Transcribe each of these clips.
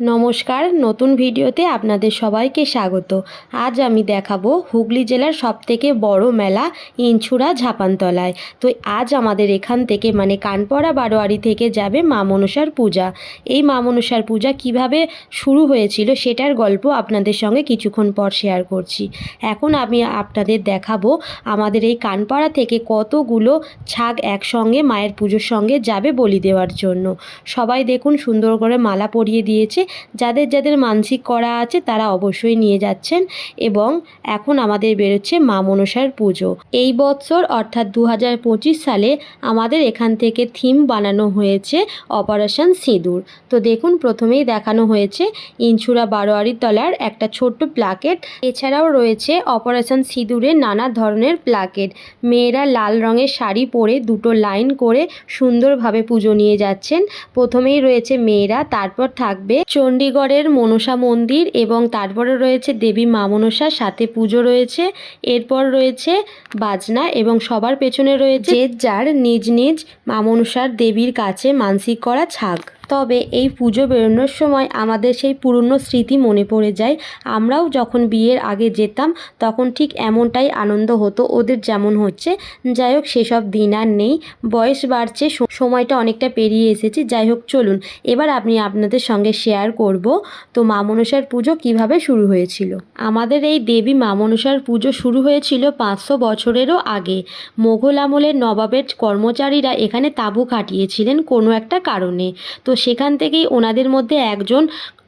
নমস্কার, নতুন ভিডিওতে আপনাদের সবাইকে স্বাগত। আজ আমি দেখাবো হুগলি জেলার সবথেকে বড় মেলা ইনছুরা ঝাপানতলায়। তো আজ আমাদের এখান থেকে মানে কানপড়া বারোয়ারি থেকে যাবে মা মনসার পূজা। এই মা মনসার পূজা কীভাবে শুরু হয়েছিল সেটার গল্প আপনাদের সঙ্গে কিছুক্ষণ পর শেয়ার করছি। এখন আমি আপনাদের দেখাবো আমাদের এই কানপাড়া থেকে কতগুলো ছাগ একসঙ্গে মায়ের পুজোর সঙ্গে যাবে বলি দেওয়ার জন্য। সবাই দেখুন সুন্দর করে মালা পরিয়ে দিয়েছে। যাদের যাদের মানসিক করা আছে তারা অবশ্যই নিয়ে যাচ্ছেন এবং এখন আমাদের বেরোচ্ছে মা মনসার পুজো। এই বছর অর্থাৎ দু হাজার পঁচিশ সালে আমাদের এখান থেকে থিম বানানো হয়েছে অপারেশন সিঁদুর। তো দেখুন, প্রথমেই দেখানো হয়েছে ইনছুরা বারোয়ারি তলার একটা ছোট্ট প্লাকেট। এছাড়াও রয়েছে অপারেশন সিঁদুরের নানা ধরনের প্লাকেট। মেয়েরা লাল রঙের শাড়ি পরে দুটো লাইন করে সুন্দরভাবে পুজো নিয়ে যাচ্ছেন। প্রথমেই রয়েছে মেয়েরা, তারপর থাকবে চণ্ডীগড়ের মনসা মন্দির এবং তারপরে রয়েছে দেবী মা মনসার সাথে পুজো রয়েছে, এরপর রয়েছে বাজনা এবং সবার পেছনে রয়েছে যার নিজ নিজ মা মনসার দেবীর কাছে মানসিক করা ছাগ। তবে এই পুজো বেরোনোর সময় আমাদের সেই পুরনো স্মৃতি মনে পড়ে যায়। আমরাও যখন বিয়ের আগে যেতাম, তখন ঠিক এমনটাই আনন্দ হতো ওদের যেমন হচ্ছে। যাই হোক, সেসব দিন আর নেই। বয়স বাড়ছে সময়টা অনেকটা পেরিয়ে এসেছে। যাই হোক, চলুন। এবার আমি আপনাদের সঙ্গে শেয়ার করব তো মা মনসার পুজো কীভাবে শুরু হয়েছিল। আমাদের এই দেবী মা মনসার পুজো শুরু হয়েছিল পাঁচশো বছরেরও আগে। মোঘল আমলের নবাবের কর্মচারীরা এখানে তাঁবু খাটিয়েছিলেন কোনো একটা কারণে। তো সেখান থেকেই ওনাদের মধ্যে একজন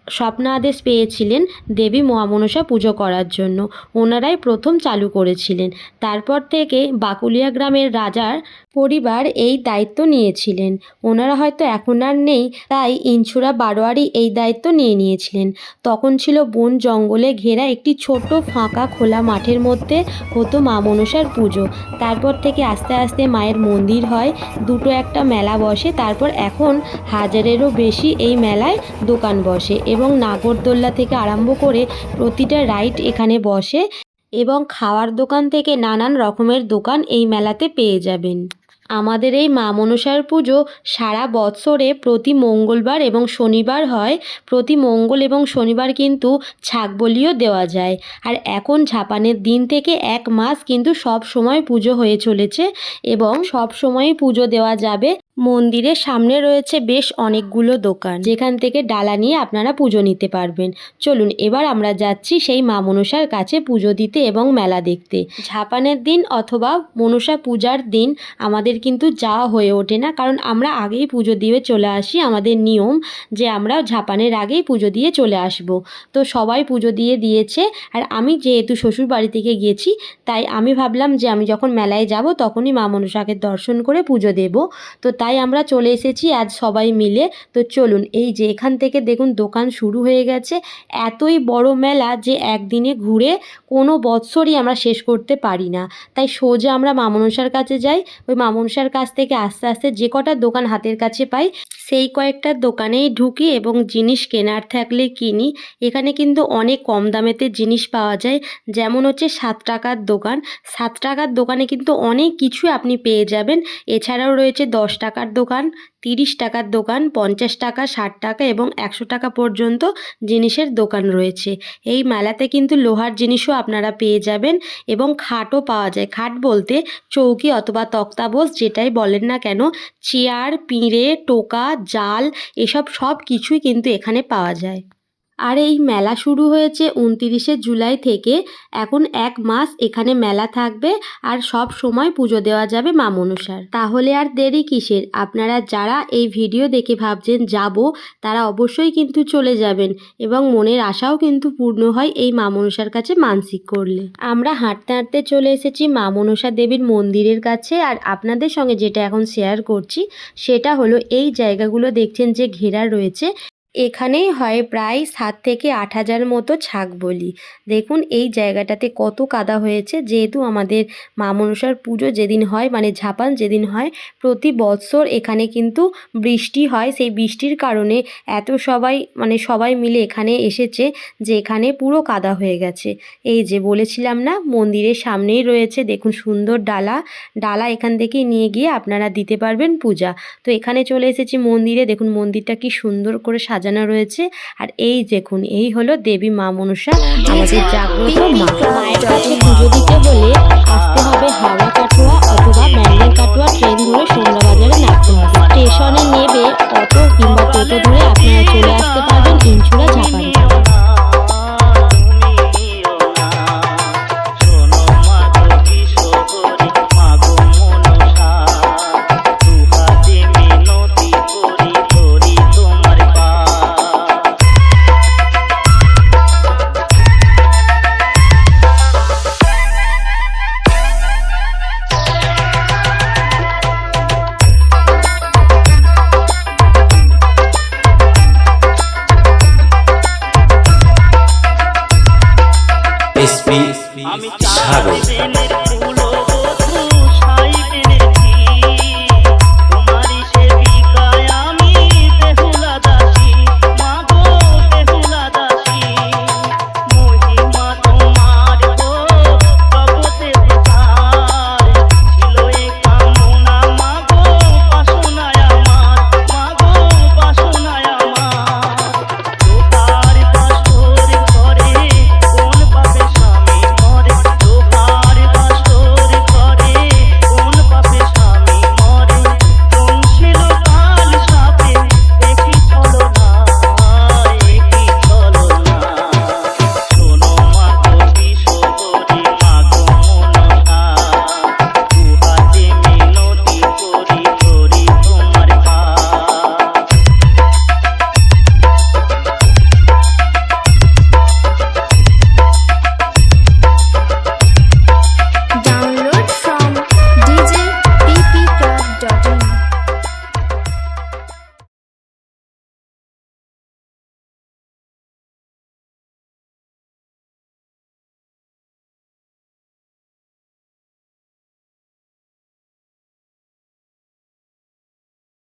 স্বপ্নাদেশ পেয়েছিলেন দেবী মহামনসা পুজো করার জন্য। ওনারাই প্রথম চালু করেছিলেন। তারপর থেকে বাকুলিয়া গ্রামের রাজার পরিবার এই দায়িত্ব নিয়েছিলেন। ওনারা হয়তো এখন আর নেই, তাই ইনছুরা বারোয়ারি এই দায়িত্ব নিয়ে নিয়েছিলেন। তখন ছিল বন জঙ্গলে ঘেরা একটি ছোট ফাঁকা খোলা মাঠের মধ্যে হতো মা মনসার পুজো। তারপর থেকে আস্তে আস্তে মায়ের মন্দির হয়, দুটো একটা মেলা বসে, তারপর এখন হাজারেরও বেশি এই মেলায় দোকান বসে। এবং নাগরদোল্লা থেকে আরম্ভ করে প্রতিটা রাইড এখানে বসে এবং খাওয়ার দোকান থেকে নানান রকমের দোকান এই মেলাতে পেয়ে যাবেন। আমাদের এই মা মনসার পুজো সারা বৎসরে প্রতি মঙ্গলবার এবং শনিবার হয়। প্রতি মঙ্গল এবং শনিবার কিন্তু বলিও দেওয়া যায়। আর এখন ঝাপানের দিন থেকে এক মাস কিন্তু সব সময় পুজো হয়ে চলেছে এবং সব সময়ই পুজো দেওয়া যাবে মন্দিরের সামনে রয়েছে বেশ অনেকগুলো দোকান। যেখান থেকে ডালা নিয়ে আপনারা পুজো নিতে পারবেন। চলুন, এবার আমরা যাচ্ছি সেই মা মনসার কাছে পুজো দিতে এবং মেলা দেখতে। ঝাপানের দিন অথবা মনসা পূজার দিন আমাদের কিন্তু যাওয়া হয়ে ওঠে না, কারণ আমরা আগেই পুজো দিয়ে চলে আসি। আমাদের নিয়ম যে আমরা ঝাপানের আগেই পুজো দিয়ে চলে আসব। তো সবাই পুজো দিয়ে দিয়েছে, আর আমি যেহেতু শ্বশুর বাড়ি থেকে গেছি, তাই আমি ভাবলাম যে আমি যখন মেলায় যাব তখনই মা মনসাকে দর্শন করে পুজো দেব। তো তাই আমরা চলে এসেছি আজ সবাই মিলে। তো চলুন, এই যে এখান থেকে দেখুন দোকান শুরু হয়ে গেছে। এতই বড় মেলা যে একদিনে ঘুরে কোনো বৎসরই আমরা শেষ করতে পারি না। তাই সোজা আমরা মামনসার কাছে যাই। ওই মামনসার কাছ থেকে আস্তে আস্তে যে কটা দোকান হাতের কাছে পাই সেই কয়েকটা দোকানেই ঢুকি এবং জিনিস কেনার থাকলে কিনি। এখানে কিন্তু অনেক কম দামেতে জিনিস পাওয়া যায়। যেমন হচ্ছে সাত টাকার দোকান। সাত টাকার দোকানে কিন্তু অনেক কিছু আপনি পেয়ে যাবেন। এছাড়াও রয়েছে দশ টাকার দোকান। তিরিশ টাকার দোকান, পঞ্চাশ টাকা, ষাট টাকা এবং একশো টাকা পর্যন্ত জিনিসের দোকান রয়েছে। এই মেলাতে কিন্তু লোহার জিনিসও আপনারা পেয়ে যাবেন এবং খাটও পাওয়া যায়। খাট বলতে চৌকি অথবা তক্তাবোস যেটাই বলেন না কেন, চেয়ার, পিঁড়ে, টোকা, জাল এসব সব কিছুই কিন্তু এখানে পাওয়া যায়। আর এই মেলা শুরু হয়েছে উনতিরিশে জুলাই থেকে। এখন এক মাস এখানে মেলা থাকবে আর সব সময় পুজো দেওয়া যাবে মা মনসার। তাহলে আর দেরি কিসের? আপনারা যারা এই ভিডিও দেখে ভাবছেন যাব, তারা অবশ্যই কিন্তু চলে যাবেন এবং মনের আশাও কিন্তু পূর্ণ হয় এই মা মনসার কাছে মানসিক করলে। আমরা হাঁটতে হাঁটতে চলে এসেছি মা মনসা দেবীর মন্দিরের কাছে আর আপনাদের সঙ্গে যেটা এখন শেয়ার করছি, সেটা হলো এই জায়গাগুলো দেখছেন যে ঘেরা রয়েছে। এখানেই হয় প্রায় সাত থেকে আট হাজার মতো ছাগ বলি। দেখুন, এই জায়গাটাতে কত কাদা হয়েছে। যেহেতু আমাদের মা মনসার পুজো যেদিন হয় মানে ঝাপান যেদিন হয়, প্রতি বৎসর এখানে কিন্তু বৃষ্টি হয়। সেই বৃষ্টির কারণে এত সবাই মানে সবাই মিলে এখানে এসেছে যে এখানে পুরো কাদা হয়ে গেছে। এই যে বলেছিলাম না, মন্দিরের সামনেই রয়েছে, দেখুন সুন্দর ডালা। ডালা এখান থেকে নিয়ে গিয়ে আপনারা দিতে পারবেন পূজা। তো এখানে চলে এসেছি মন্দিরে। দেখুন মন্দিরটা কি সুন্দর করে সাজানো সাজানো রয়েছে। আর এই দেখুন এই হলো দেবী মা মনুষা আমাদের জাগ্রত মা। মায়ের কাছে পুজো দিতে হলে আসতে এসপি সাগর।